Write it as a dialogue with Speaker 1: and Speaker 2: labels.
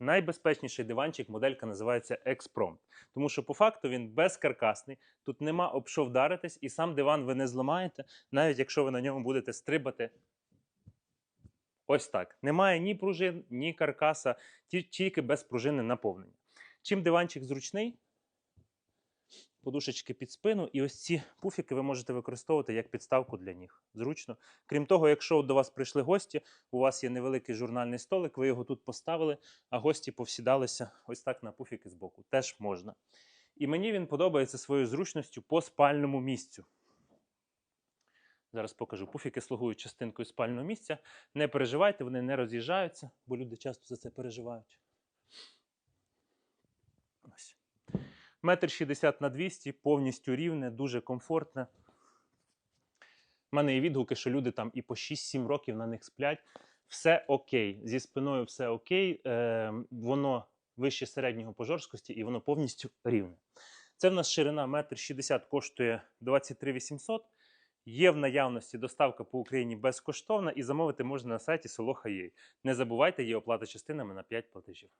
Speaker 1: Найбезпечніший диванчик, моделька називається Експромт. Тому що по факту він безкаркасний, тут нема об що вдаритись, і сам диван ви не зламаєте, навіть якщо ви на ньому будете стрибати. Ось так. Немає ні пружин, ні каркаса, тільки без пружини наповнення. Чим диванчик зручний, подушечки під спину, і ось ці пуфіки ви можете використовувати як підставку для ніг. Зручно. Крім того, якщо до вас прийшли гості, у вас є невеликий журнальний столик, ви його тут поставили, а гості повсідалися ось так на пуфіки збоку. Теж можна. І мені він подобається своєю зручністю по спальному місцю. Зараз покажу. Пуфіки слугують частинкою спального місця. Не переживайте, вони не роз'їжджаються, бо люди часто за це переживають. Метр шістдесят на 200, повністю рівне, дуже комфортне. У мене є відгуки, що люди там і по 6-7 років на них сплять. Все окей. Зі спиною все окей. Е, воно вище середнього по жорсткості і воно повністю рівне. Це в нас ширина 1,60 м коштує 23 800. Є в наявності доставка по Україні безкоштовна і замовити можна на сайті Soloha.ua. Не забувайте, є оплата частинами на 5 платежів.